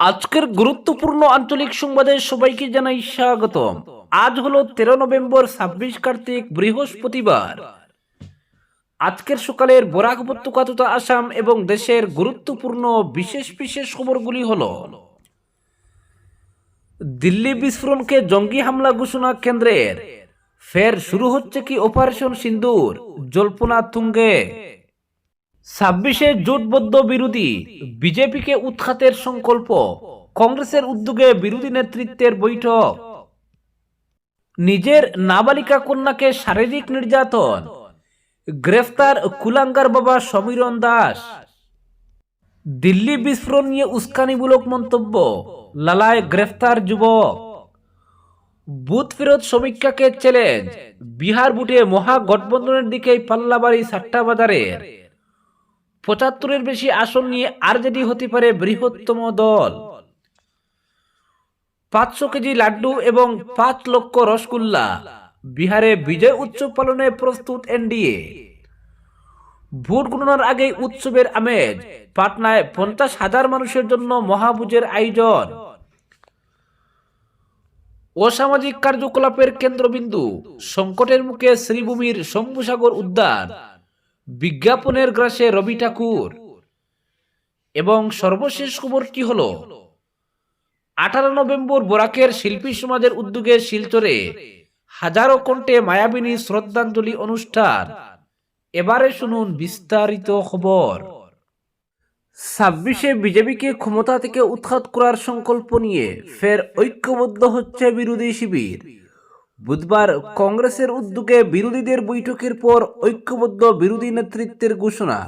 আজকের গুরুত্বপূর্ণ আঞ্চলিক সংবাদে সবাইকে জানাই স্বাগতম। আজ হলো তেরো নভেম্বর, ছাব্বিশ কার্তিক, বৃহস্পতিবার। আজকের সকালের বরাক উপত্যকা তথা আসাম এবং দেশের গুরুত্বপূর্ণ বিশেষ বিশেষ খবরগুলি হল, দিল্লি বিস্ফোরণকে জঙ্গি হামলা ঘোষণা কেন্দ্রের। ফের শুরু হচ্ছে কি অপারেশন সিন্দুর, জল্পনা তুঙ্গে। ছাব্বিশে জোটবদ্ধ বিরোধী বিজেপিকে উৎখাতের সংকল্প, কংগ্রেসের উদ্যোগে বিরোধী নেতৃত্বের বৈঠক। নিজের নাবালিকা কন্যাকে শারীরিক নির্যাতন, গ্রেফতার কুলাঙ্গার বাবা সমীরণ দাস। দিল্লি বিস্ফোরণ নিয়ে উস্কানিমূলক মন্তব্য, লালায় গ্রেফতার যুবক। বুথ ফেরত সমীক্ষাকে চ্যালেঞ্জ বিহার বুটে মহাগঠবন্ধনের দিকেই পাল্লাবাড়ি সাট্টা বাজারের পঁচাত্তরের বেশি আসন নিয়ে আরজেডি হতে পারে বৃহত্তম দল। পাঁচশো কেজি লাড্ডু এবং পাঁচ লক্ষ রসগোল্লা। বিহারে বিজয় উৎসব পালনে প্রস্তুত এনডিএ। ভোট গণনার আগে উৎসবের আমেজ। পাটনায় পঞ্চাশ হাজার মানুষের জন্য মহাভোজের আয়োজন। অসামাজিক কার্যকলাপের কেন্দ্রবিন্দু। সংকটের মুখে শ্রীভূমির শম্ভুসাগর উদ্যান। বিজ্ঞাপনের গ্রাসে রবি ঠাকুর। এবং সর্বশেষ খবরটি হল, আঠারো নভেম্বর বরাকের শিল্পী সমাজের উদ্যোগে শিলচরে হাজারো কণ্ঠে মায়াবিনী শ্রদ্ধাঞ্জলি অনুষ্ঠান। এবারে শুনুন বিস্তারিত খবর। ছাব্বিশে বিজেপিকে ক্ষমতা থেকে উৎখাত করার সংকল্প নিয়ে ফের ঐক্যবদ্ধ হচ্ছে বিরোধী শিবির। বুধবার কংগ্রেসের উদ্যোগে বিরোধীদের বৈঠকের পর ঐক্যবদ্ধ বিরোধী নেতৃত্বের ঘোষণা।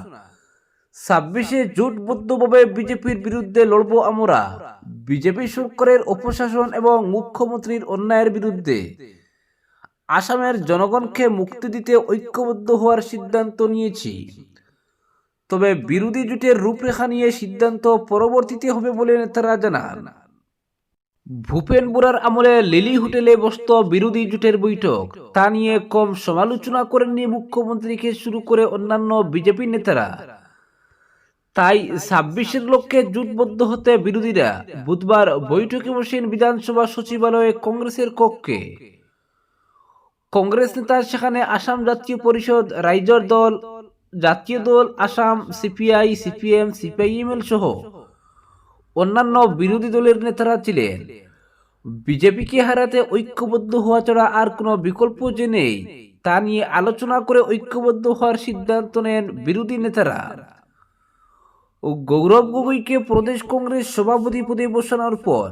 ছাব্বিশে জোটবদ্ধভাবে বিজেপির বিরুদ্ধে লড়ব আমরা। বিজেপি সরকারের অপশাসন এবং মুখ্যমন্ত্রীর অন্যায়ের বিরুদ্ধে। আসামের জনগণকে মুক্তি দিতে ঐক্যবদ্ধ হওয়ার সিদ্ধান্ত নিয়েছি। তবে বিরোধী জোটের রূপরেখা নিয়ে সিদ্ধান্ত পরবর্তীতে হবে বলে নেতারা জানান। ভূপেন বোরার আমলে লিলি হোটেলে বসত বিরোধী জোটের বৈঠক। তা নিয়ে কম সমালোচনা করেননি মুখ্যমন্ত্রীকে শুরু করে অন্যান্য বিজেপি নেতারা। তাই ছাব্বিশের লক্ষ্যে জোটবদ্ধ হতে বিরোধীরা বুধবার বৈঠকে বসেন বিধানসভা সচিবালয়ে কংগ্রেসের কক্ষে। কংগ্রেস নেতা সেখানে আসাম জাতীয় পরিষদ, রাইজর দল, জাতীয় দল, আসাম, সিপিআই, সিপিএম, সিপিআইএমএল সহ অন্যান্য বিরোধী দলের নেতারা ছিলেন। বিজেপিকে হারাতে ঐক্যবদ্ধ হওয়া ছাড়া আর কোনো বিকল্প যে নেই, তা নিয়ে আলোচনা করে ঐক্যবদ্ধ হওয়ার সিদ্ধান্ত নেন বিরোধী নেতারা। ও গৌরব গগৈকে প্রদেশ কংগ্রেস সভাপতি পদে বসানোর পর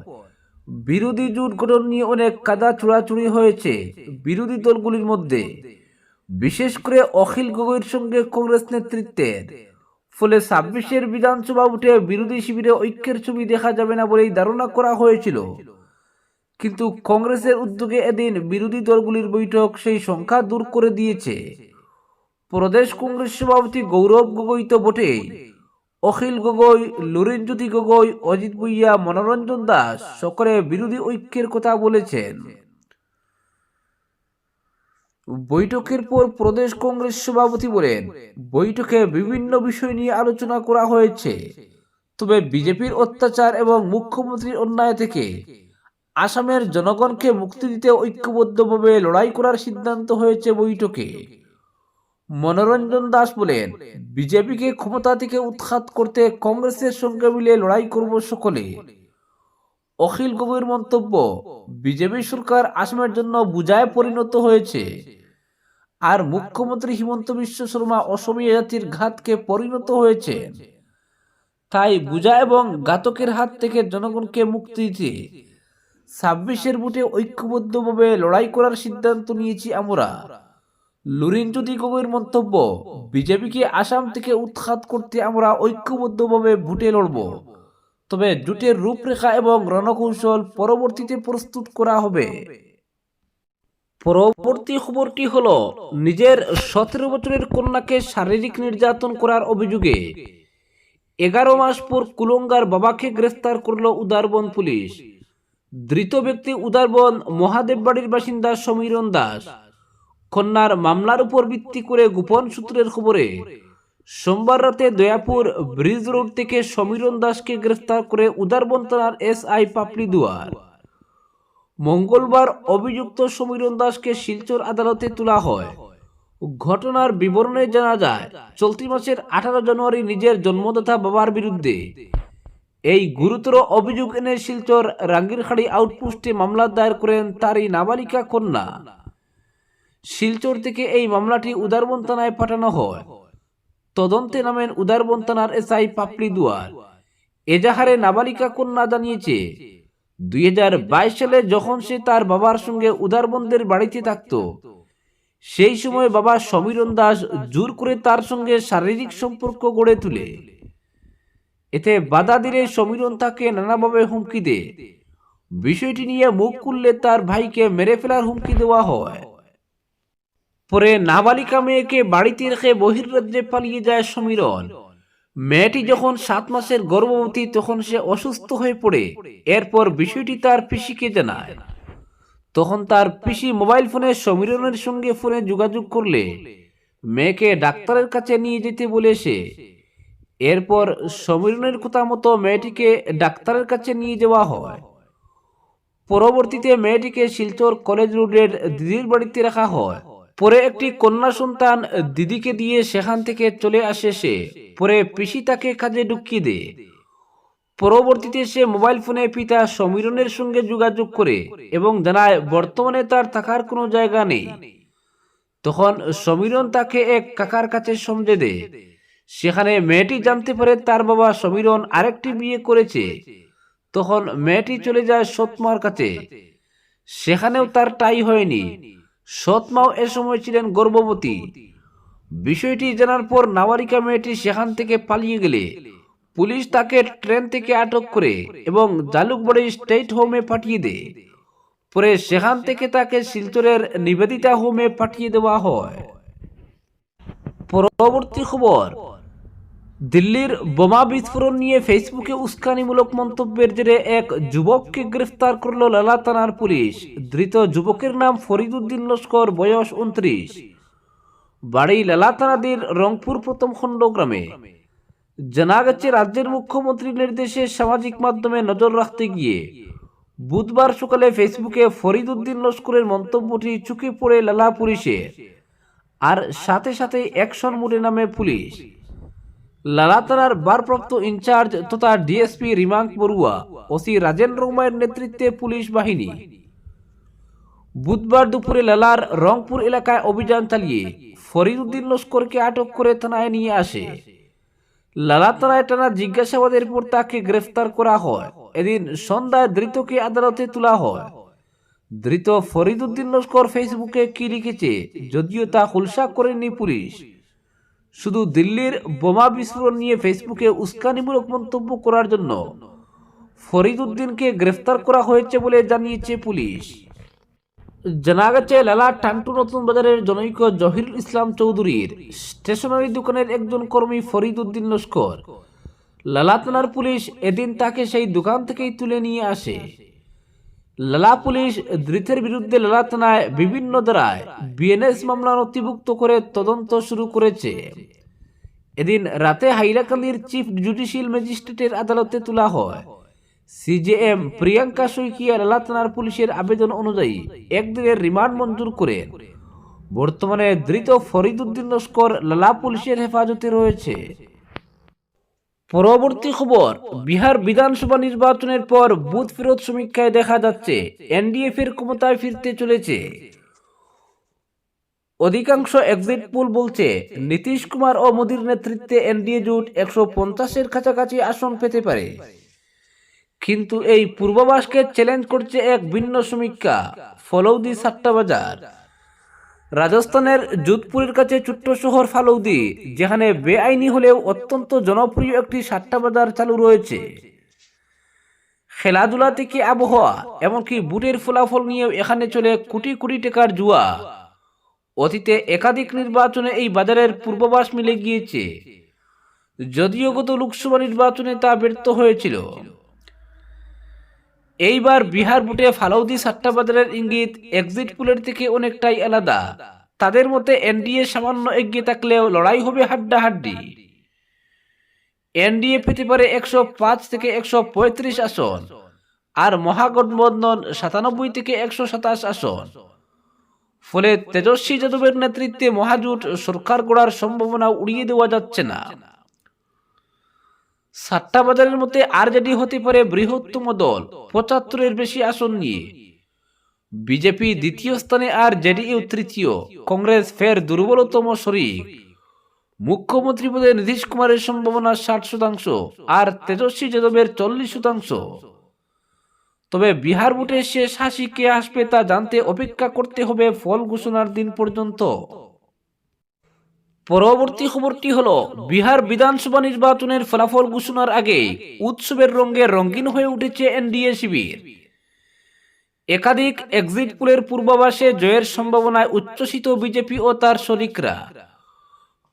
বিরোধী জোট গঠন নিয়ে অনেক কাদা চোরাচুরি হয়েছে বিরোধী দলগুলির মধ্যে। বিশেষ করে অখিল গগৈর সঙ্গে কংগ্রেস নেতৃত্বের ফলে ছাব্বিশের বিধানসভা উঠে বিরোধী শিবিরে ঐক্যের ছবি দেখা যাবে না বলেই ধারণা করা হয়েছিল। কিন্তু কংগ্রেসের উদ্যোগে এদিন বিরোধী দলগুলির বৈঠক সেই সংখ্যা দূর করে দিয়েছে। প্রদেশ কংগ্রেস সভাপতি গৌরব গগৈ তো বটেই। অখিল গগৈ লুরিনজ্যোতি গগৈ অজিত ভুইয়া মনোরঞ্জন দাস সকলে বিরোধী ঐক্যের কথা বলেছেন। বৈঠকের পর প্রদেশ কংগ্রেস সভাপতি বলেন, বৈঠকে বিভিন্ন বিষয় নিয়ে আলোচনা করা হয়েছে। তবে বিজেপির অত্যাচার এবং মুখ্যমন্ত্রীর অন্যায় থেকে আসামের জনগণকে মুক্তি দিতে ঐক্যবদ্ধভাবে লড়াই করার সিদ্ধান্ত হয়েছে বৈঠকে। মনোরঞ্জন দাস বলেন, বিজেপিকে ক্ষমতা থেকে উৎখাত করতে কংগ্রেসের সঙ্গে মিলে লড়াই করব সকলে। অখিল গগৈর মন্তব্য, বিজেপি সরকার আসামের জন্য বুঝায় পরিণত হয়েছে। আর মুখ্যমন্ত্রী হিমন্ত বিশ্ব শর্মা অসমীয়া জাতির ঘাতকে পরিণত হয়েছে। তাই বুঝা এবং ঘাতকের হাত থেকে জনগণকে মুক্তি দিতে ছাব্বিশের বুটে ঐক্যবদ্ধভাবে লড়াই করার সিদ্ধান্ত নিয়েছি আমরা। লুরিনজ্যোতি গগৈর মন্তব্য, বিজেপিকে আসাম থেকে উৎখাত করতে আমরা ঐক্যবদ্ধভাবে ভোটে লড়ব। তবে জোটের রূপরেখা এবং রণকৌশল পরবর্তীতে প্রস্তুত করা হবে। পরবর্তী খবরটি হল, নিজের সতেরো বছরের কন্যাকে শারীরিক নির্যাতন করার অভিযোগে এগারো মাস পর কুলঙ্গার বাবাকে গ্রেফতার করল উদারবন পুলিশ। ধৃত ব্যক্তি উদারবন মহাদেব বাড়ির বাসিন্দা সমীরণ দাস। কন্যার মামলার উপর ভিত্তি করে গোপন সূত্রের খবরে সোমবার রাতে দয়াপুর ব্রিজ রোড থেকে সমীরণ দাসকে গ্রেফতার করে উদারবন থানার এসআই পাপড়ি দুয়ার। মঙ্গলবার অভিযুক্ত সমীরণ দাসকে শিলচর আদালতে তোলা হয়। ঘটনার বিবরণে জানা যায়, চলতি মাসের আঠারো জানুয়ারি নিজের জন্মদাতা বাবার বিরুদ্ধে। এই গুরুতর অভিযোগ এনে শিলচর রাঙ্গিরখাড়ি আউটপোস্টে মামলা দায়ের করেন তারই নাবালিকা কন্যা। শিলচর থেকে এই মামলাটি উদারবন থানায় পাঠানো হয়। তদন্তে নামেন উদারবন থানার এসআই পাপড়ি দুয়ার। এজাহারে নাবালিকা কন্যা জানিয়েছে, দুই হাজার বাইশ সালে যখন সে তার বাবার সঙ্গে উদারবন্দের বাড়িতে থাকত, সেই সময় বাবা সমীরণ দাস জোর করে তার সঙ্গে শারীরিক সম্পর্ক গড়ে তুলে। এতে বাধা দিলে সমীরণ তাকে নানাভাবে হুমকি দেয়। বিষয়টি নিয়ে মুখ খুললে তার ভাইকে মেরে ফেলার হুমকি দেওয়া হয়। পরে নাবালিকা মেয়েকে বাড়িতে রেখে বহির্রাজ্যে পালিয়ে যায় সমীরণ। মেয়েটি যখন সাত মাসের গর্ভবতী, তখন সে অসুস্থ হয়ে পড়ে। এরপর বিষয়টি তার পিসিকে জানায়। তখন তার পিসি মোবাইল ফোনে সমীরনের সঙ্গে ফোনে যোগাযোগ করলে, মেয়েকে ডাক্তারের কাছে নিয়ে যেতে বলে সে। এরপর সমীরণের কথা মতো মেয়েটিকে ডাক্তারের কাছে নিয়ে যাওয়া হয়। পরবর্তীতে মেয়েটিকে শিলচর কলেজ রোডের দিদির বাড়িতে রাখা হয়। পরে একটি কন্যা সন্তান দিদিকে দিয়ে সেখান থেকে চলে আসে সে। পরে পিসি তাকে কাজে ঢুকিয়ে দেয়। পরবর্তীতে সে মোবাইল ফোনে পিতা সমীরণের সঙ্গে যোগাযোগ করে এবং জানায়, বর্তমানে তার থাকার কোনো জায়গা নেই। তখন সমীরণ তাকে এক কাকার কাছে সমঝে দেয়। সেখানে মেয়েটি জানতে পারে তার বাবা সমীরণ আরেকটি বিয়ে করেছে। তখন মেয়েটি চলে যায় সৎমার কাছে। সেখানেও তার টাই হয়নি। সৎমাও এ সময় ছিলেন গর্ভবতী। বিষয়টি জানার পর নাবারিকা মেয়েটি সেখান থেকে পালিয়ে গেলে পুলিশ তাকে ট্রেন থেকে আটক করে এবং জালুকবাড়ি স্টেট হোমে পাঠিয়ে দেয়। পরে সেখান থেকে তাকে শিলচরের নিবেদিতা হোমে পাঠিয়ে দেওয়া হয়। পরবর্তী খবর দিল্লির বোমা বিস্ফোরণ নিয়ে ফেসবুকে উস্কানিমূলক মন্তব্যের জেরে এক যুবককে গ্রেফতার করল লালা থানার পুলিশ। ধৃত যুবকের নাম ফরিদুদ্দিন লস্কর, বয়স উনত্রিশ বাড়ি লালা থানাদের রংপুর প্রথম খণ্ড গ্রামে। জানা গেছে, রাজ্যের মুখ্যমন্ত্রীর নির্দেশে সামাজিক মাধ্যমে নজর রাখতে গিয়ে বুধবার সকালে ফেসবুকে ফরিদুদ্দিন লস্করের মন্তব্যটি চুকে পড়ে লালা পুলিশের। আর সাথে সাথে অ্যাকশন মোডে নামে পুলিশ। লালা থানার ভারপ্রাপ্ত ইনচার্জ তথা ডিএসপি রিমাঙ্ক বড়ুয়া, ওসি রাজেন্দ্র কুমারের নেতৃত্বে পুলিশ বাহিনী। বুধবার দুপুরে লালার রংপুর এলাকায় অভিযান চালিয়ে ফরিদুদ্দিন লস্করকে আটক করে থানায় নিয়ে আসে। লালাতারায় টানা জিজ্ঞাসাবাদের পর তাকে গ্রেফতার করা হয়। এদিন সন্ধ্যায় ধৃতকে আদালতে তোলা হয়। ধৃত ফরিদুদ্দিন লস্কর ফেসবুকে কি লিখেছে, যদিও তা খুলসা করেনি পুলিশ। শুধু দিল্লির বোমা বিস্ফোরণ নিয়ে ফেসবুকে উস্কানিমূলক মন্তব্য করার জন্য ফরিদুদ্দিনকে গ্রেফতার করা হয়েছে বলে জানিয়েছে পুলিশ। জানা গেছে, লালা টান্টু নতুন বাজারের জনৈক জহিরুল ইসলাম চৌধুরীর স্টেশনারি দোকানের একজন কর্মী ফরিদুদ্দিন লস্কর। লালা থানার পুলিশ এদিন তাকে সেই দোকান থেকেই তুলে নিয়ে আসে। লালা পুলিশ ধৃতের বিরুদ্ধে লালা থানায় বিভিন্ন ধারায় বিএনএস মামলা নথিভুক্ত করে তদন্ত শুরু করেছে। এদিন রাতে হাইলাকান্দির চিফ জুডিশিয়াল ম্যাজিস্ট্রেটের আদালতে তোলা হয়। সিজেএম প্রিয়াঙ্কা শইকিয়া লালা থানার পুলিশের আবেদন অনুযায়ী একদিনের রিমান্ড মঞ্জুর করেন। বর্তমানে ধৃত ফরিদুদ্দিন লস্কর লালা পুলিশের হেফাজতে রয়েছে। পরবর্তী খবর, বিহার বিধানসভা নির্বাচনের পর বুথ ফেরত সমীক্ষায় দেখা যাচ্ছে, এনডিএফ এর ক্ষমতায় ফিরতে চলেছে। অধিকাংশ এক্সিট পোল বলছে, নীতিশ কুমার ও মোদীর নেতৃত্বে এনডিএ জোট একশো পঞ্চাশের কাছাকাছি আসন পেতে পারে। কিন্তু এই পূর্বাভাসকে চ্যালেঞ্জ করছে এক ভিন্ন সমীক্ষা, ফলৌদি সাট্টা বাজার রাজস্থানের যোধপুরের কাছে ছোট্ট শহর ফালৌদি, যেখানে বেআইনি হলেও অত্যন্ত জনপ্রিয় একটি সাট্টা বাজার চালু রয়েছে। খেলাধুলা থেকে আবহাওয়া, এমনকি বুটের ফলাফল নিয়েও এখানে চলে কোটি কোটি টাকার জুয়া। অতীতে একাধিক নির্বাচনে এই বাজারের পূর্বাভাস মিলে গিয়েছে। যদিও গত লোকসভা নির্বাচনে তা ব্যর্থ হয়েছিল। এইবার বিহার বুটে ফালাউদি সাট্টা বাজারের ইঙ্গিত এক্সিট পুলের থেকে অনেকটাই আলাদা। তাদের মতে এনডিএ সামান্য এগিয়ে থাকলেও লড়াই হবে হাড্ডাহাড্ডি। এনডিএ পেতে পারে একশো পাঁচ থেকে একশো পঁয়ত্রিশ আসন আর মহাগঠবন্ধন সাতানব্বই থেকে একশো সাতাশ আসন। ফলে তেজস্বী যাদবের নেতৃত্বে মহাজোট সরকার গড়ার সম্ভাবনা উড়িয়ে দেওয়া যাচ্ছে না। সাতটা বাজারের মধ্যে আরজেডি হতে পারে বৃহত্তম দল, পঁচাত্তরের বেশি আসন নিয়ে। বিজেপি দ্বিতীয় স্থানে আর জেডিইউ তৃতীয়, কংগ্রেস ফের দুর্বলতম শরিক। মুখ্যমন্ত্রী পদে নীতিশ কুমারের সম্ভাবনা ষাট শতাংশ আর তেজস্বী যাদবের চল্লিশ শতাংশ। তবে বিহার ভোটে শেষ হাসি কে আসবে তা জানতে অপেক্ষা করতে হবে ফল ঘোষণার দিন পর্যন্ত। পরবর্তী খবরটি হলো, বিহার বিধানসভা নির্বাচনের ফলাফল ঘোষণার আগে উৎসবের রঙে রঙিন হয়ে উঠেছে এনডিএ শিবির। একাধিক এক্সিট পোলের পূর্বাভাসে জয়ের সম্ভাবনায় উচ্ছ্বসিত বিজেপি ও তার শরিকরা।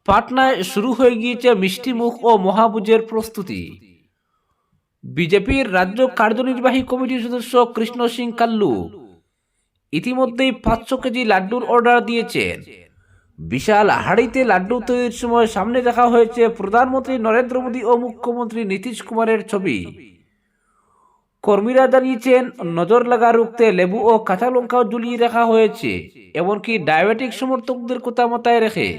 পাটনায় শুরু হয়ে গিয়েছে মিষ্টিমুখ ও মহাভুজের প্রস্তুতি। বিজেপির রাজ্য কার্যনির্বাহী কমিটির সদস্য কৃষ্ণ সিং কাল্লু ইতিমধ্যেই পাঁচশো কেজি লাড্ডুর অর্ডার দিয়েছেন। বিশাল হাড়িতে লাড্ডু তৈরির সময় সামনে দেখা হয়েছে প্রধানমন্ত্রী নরেন্দ্র মোদী ও মুখ্যমন্ত্রী নীতিশ কুমারের ছবি। কর্মীরা জানিয়েছেন, নজর লাগা রুখতে লেবু ও কাঁচা লঙ্কাও ঝুলিয়ে রাখা হয়েছে, এমনকি ডায়াবেটিক সমর্থকদের কথা মাথায় রেখে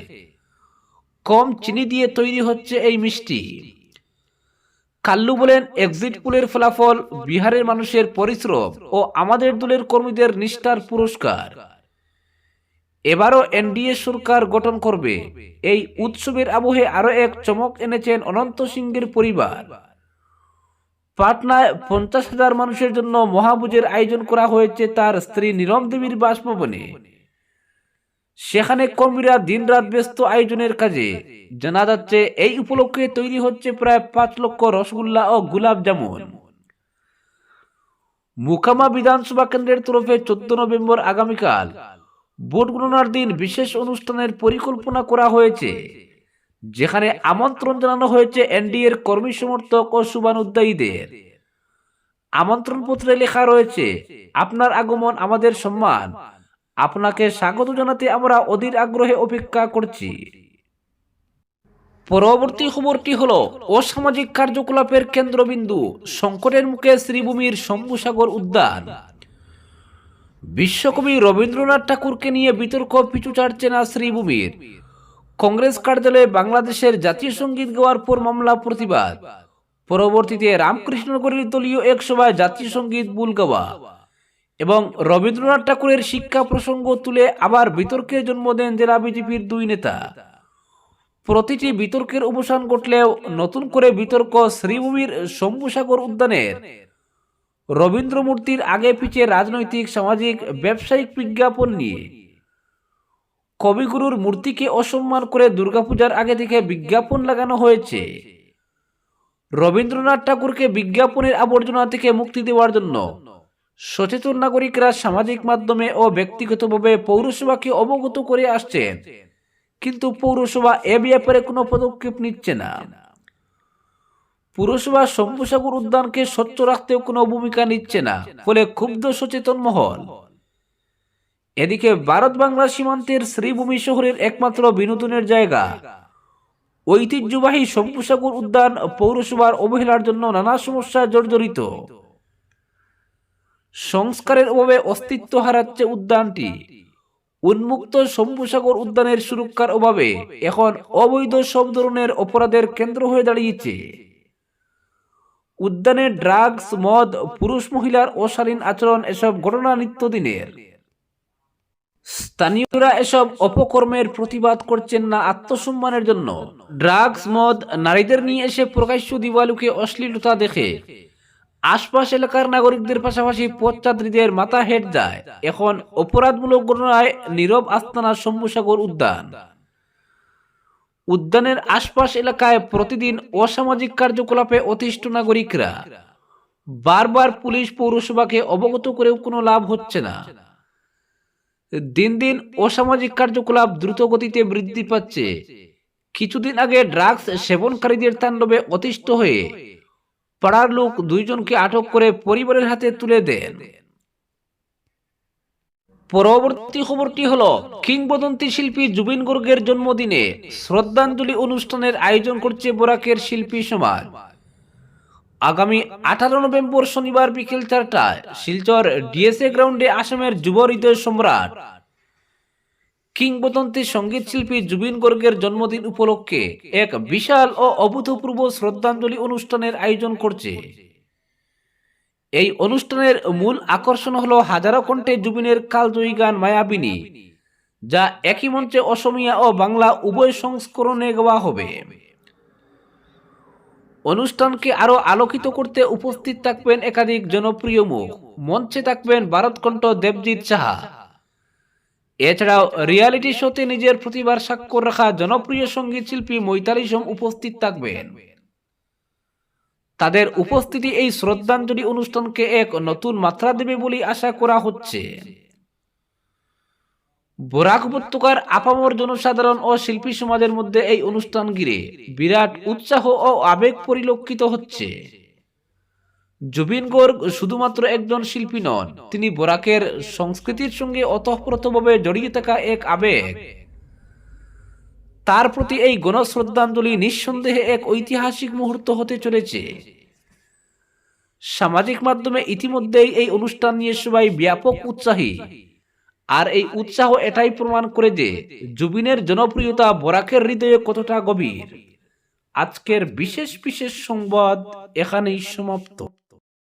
কম চিনি দিয়ে তৈরি হচ্ছে এই মিষ্টি। কাল্লু বলেন, এক্সিট পুলের ফলাফল বিহারের মানুষের পরিশ্রম ও আমাদের দলের কর্মীদের নিষ্ঠার পুরস্কার। এবারও এনডিএ সরকার গঠন করবে। এই উৎসবের আবহে আরও এক চমক এনেছেন অনন্ত সিংহের পরিবার। পাটনায় পঞ্চাশ হাজার মানুষের জন্য মহাভোজের আয়োজন করা হয়েছে তার স্ত্রী নীরম দেবীর বাসভবনে। সেখানে কর্মীরা দিনরাত ব্যস্ত আয়োজনের কাজে। জানা যাচ্ছে, এই উপলক্ষে তৈরি হচ্ছে প্রায় পাঁচ লক্ষ রসগোল্লা ও গুলাব জামুন। মুকামা বিধানসভা কেন্দ্রের তরফে চোদ্দ নভেম্বর আগামীকাল ভোট গণনার দিন বিশেষ অনুষ্ঠানের পরিকল্পনা করা হয়েছে, যেখানে আমন্ত্রণ জানানো হয়েছে এনডিএর কর্মী সমর্থক ও শুভানুদ্দায়ীদের আমন্ত্রণ পত্রে লেখা রয়েছে, আপনার আগমন আমাদের সম্মান। আপনাকে স্বাগত জানাতে আমরা অধীর আগ্রহে অপেক্ষা করছি। পরবর্তী খবরটি হল, অসামাজিক কার্যকলাপের কেন্দ্রবিন্দু, সংকটের মুখে শ্রীভূমির শম্ভুসাগর উদ্যান। বিশ্বকবি রবীন্দ্রনাথ ঠাকুরকে নিয়ে বিতর্ক পিছু ছাড়ছে না শ্রীভূমির। কংগ্রেস কার্যালয়ে বাংলাদেশের জাতীয় সংগীত গাওয়ার পর মামলা প্রতিবাদ। পরবর্তীতে রামকৃষ্ণগরের দলীয় এক সভায় জাতীয় সংগীত বুল গাওয়া। এবং রবীন্দ্রনাথ ঠাকুরের শিক্ষা প্রসঙ্গ তুলে আবার বিতর্কের জন্ম দেন জেলা বিজেপির দুই নেতা। প্রতিটি বিতর্কের অবসান ঘটলেও নতুন করে বিতর্ক শ্রীভূমির শম্ভুসাগর উদ্যানের রবীন্দ্র মূর্তির আগে পিছে রাজনৈতিক, সামাজিক, ব্যবসায়িক বিজ্ঞাপন নিয়ে। কবিগুরুর মূর্তিকে অসম্মান করে দুর্গাপূজার আগে থেকে বিজ্ঞাপন লাগানো হয়েছে। রবীন্দ্রনাথ ঠাকুরকে বিজ্ঞাপনের আবর্জনা থেকে মুক্তি দেওয়ার জন্য সচেতন নাগরিকরা সামাজিক মাধ্যমে ও ব্যক্তিগতভাবে পৌরসভাকে অবগত করে আসছেন। কিন্তু পৌরসভা এ ব্যাপারে কোনো পদক্ষেপ নিচ্ছে না। পুরসভা শম্ভুসাগর উদ্যানকে স্বচ্ছ রাখতেও কোনো ভূমিকা নিচ্ছে না, ফলে ক্ষুব্ধ সচেতন মহল। এদিকে ভারত বাংলা সীমান্তের শ্রীভূমি শহরের একমাত্র বিনোদনের জায়গা। ঐতিহ্যবাহী শম্ভুসাগর উদ্যান পৌরসভার অবহেলার জন্য নানা সমস্যায় জর্জরিত। সংস্কারের অভাবে অস্তিত্ব হারাচ্ছে উদ্যানটি। উন্মুক্ত শম্ভুসাগর উদ্যানের সুরক্ষার অভাবে এখন অবৈধ সব ধরনের অপরাধের কেন্দ্র হয়ে দাঁড়িয়েছে। উদ্যানে ড্রাগস, মদ, পুরুষ মহিলার অশালীন আচরণ, এসব ঘটনা নিত্যদিনের। স্থানীয়রা এসব অপকর্মের প্রতিবাদ করছেন না আত্মসম্মানের জন্য। ড্রাগস, মদ, নারীদের নিয়ে এসে প্রকাশ্য দিবালুকে অশ্লীলতা দেখে আশপাশ এলাকার নাগরিকদের পাশাপাশি পথযাত্রীদের মাথা হেট যায়। এখন অপরাধমূলক ঘটনায় নীরব আস্তানা শম্ভুসাগর উদ্যান। উদ্যানের আশপাশ এলাকায় প্রতিদিন অসামাজিক কার্যকলাপে অতিষ্ঠ নাগরিকরা। বারবার পুলিশ পৌরসভাকে অবগত করেও কোনো লাভ হচ্ছে না। দিন দিন অসামাজিক কার্যকলাপ দ্রুত গতিতে বৃদ্ধি পাচ্ছে। কিছুদিন আগে ড্রাগস সেবনকারীদের তাণ্ডবে অতিষ্ঠ হয়ে পাড়ার লোক দুইজনকে আটক করে পরিবারের হাতে তুলে দেন। পরবর্তী খবরটি হলো, কিংবদন্তি শিল্পী জুবিন গর্গের জন্মদিনে শ্রদ্ধাঞ্জলি অনুষ্ঠানের আয়োজন করছে বরাকের শিল্পী সমাজ। আগামী আঠারো নভেম্বর শনিবার বিকেল চারটায় শিলচর ডিএসএ গ্রাউন্ডে আসামের যুব হৃদয় সম্রাট। কিংবদন্তি সংগীত শিল্পী জুবিন গর্গের জন্মদিন উপলক্ষে এক বিশাল ও অভূতপূর্ব শ্রদ্ধাঞ্জলি অনুষ্ঠানের আয়োজন করছে। এই অনুষ্ঠানের মূল আকর্ষণ হলো হাজারো কণ্ঠে জুবিনের কালজয়ী গান মায়াবিনী, যা একই মঞ্চে অসমিয়া ও বাংলা উভয় সংস্করণে গাওয়া হবে। অনুষ্ঠানকে আরও আলোকিত করতে উপস্থিত থাকবেন একাধিক জনপ্রিয় মুখ। মঞ্চে থাকবেন ভারতকণ্ঠ দেবজিৎ সাহা। এছাড়াও রিয়ালিটি শোতে নিজের প্রতিভার স্বাক্ষর রাখা জনপ্রিয় সংগীত শিল্পী মৈতালি সোম উপস্থিত থাকবেন। তাদের উপস্থিতি এই শ্রদ্ধাঞ্জলি অনুষ্ঠানকে এক নতুন মাত্রা দেবে বলে আশা করা হচ্ছে। বরাক উপত্যকার আপামর জনসাধারণ ও শিল্পী সমাজের মধ্যে এই অনুষ্ঠান ঘিরে বিরাট উৎসাহ ও আবেগ পরিলক্ষিত হচ্ছে। জুবিন গর্গ শুধুমাত্র একজন শিল্পী নন, তিনি বরাকের সংস্কৃতির সঙ্গে অতঃপ্রতভাবে জড়িয়ে থাকা এক আবেগ। তার প্রতি এই গণশ্রদ্ধাঞ্জলি নিঃসন্দেহে এক ঐতিহাসিক মুহূর্ত হতে চলেছে। সামাজিক মাধ্যমে ইতিমধ্যেই এই অনুষ্ঠান নিয়ে সবাই ব্যাপক উৎসাহী। আর এই উৎসাহ এটাই প্রমাণ করে যে জুবিনের জনপ্রিয়তা বরাকের হৃদয়ে কতটা গভীর। আজকের বিশেষ বিশেষ সংবাদ এখানেই সমাপ্ত।